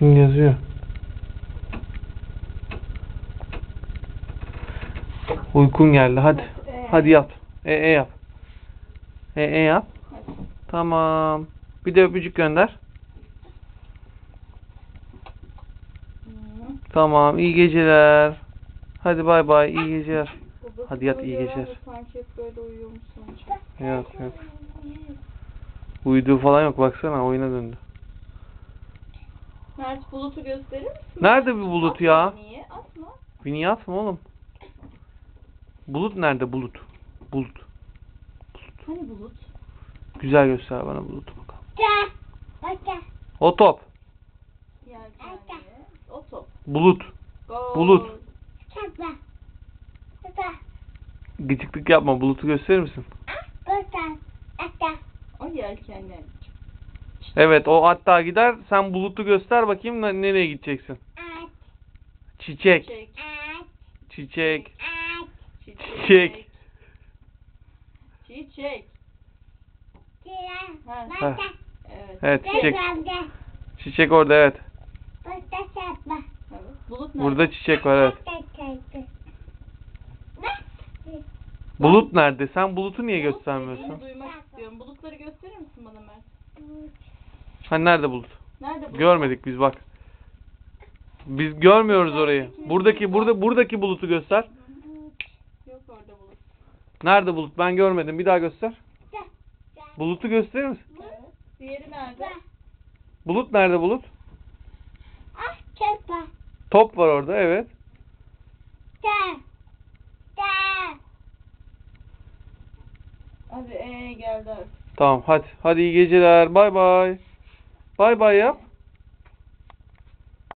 Şimdi yazıyor. Uykun geldi hadi. Ee, Hadi yap. E e yap. E e yap. hadi. Tamam. Bir de öpücük gönder. Hı. Tamam. iyi geceler. Hadi bay bay. iyi geceler. Hadi yat, iyi geceler. Sanki hep böyle uyuyormuşsun. Yok yok. Uyuduğu falan yok. Baksana oyuna döndü. Mert bulutu gösterir misin? Nerede bir bulut Atma ya? Niye? Atma. Beni atma oğlum. Bulut nerede bulut? Bulut. Hani bulut? Güzel göster bana bulutu bakalım. O top. Yelkenli. O top. Bulut. Gol. Bulut. Gıcıklık yapma. Bulutu gösterir misin? O yelkenli. Evet o hatta gider. Sen bulutu göster bakayım ne- nereye gideceksin. Çiçek. Çiçek. Çiçek. Çiçek. Çiçek. Çiçek. Ha. Ha. Evet. Evet çiçek. Çiçek orada evet. evet. Bulut nerede? Burada çiçek var evet. Bulut nerede? Sen bulutu niye göstermiyorsun? duymak istiyorum. Bulutları gösterir misin bana Mert? Hani nerede bulut? Nerede bulut? Görmedik biz bak. Biz görmüyoruz orayı. Buradaki burada buradaki bulutu göster. Yok orada bulut. Nerede bulut? Ben görmedim. Bir daha göster. Bulutu gösterir misin? Diğeri nerede? Bulut nerede bulut? Top var orada evet. Hadi ee geldi artık. Tamam hadi. Hadi iyi geceler. Bay bay. Bay bay yap.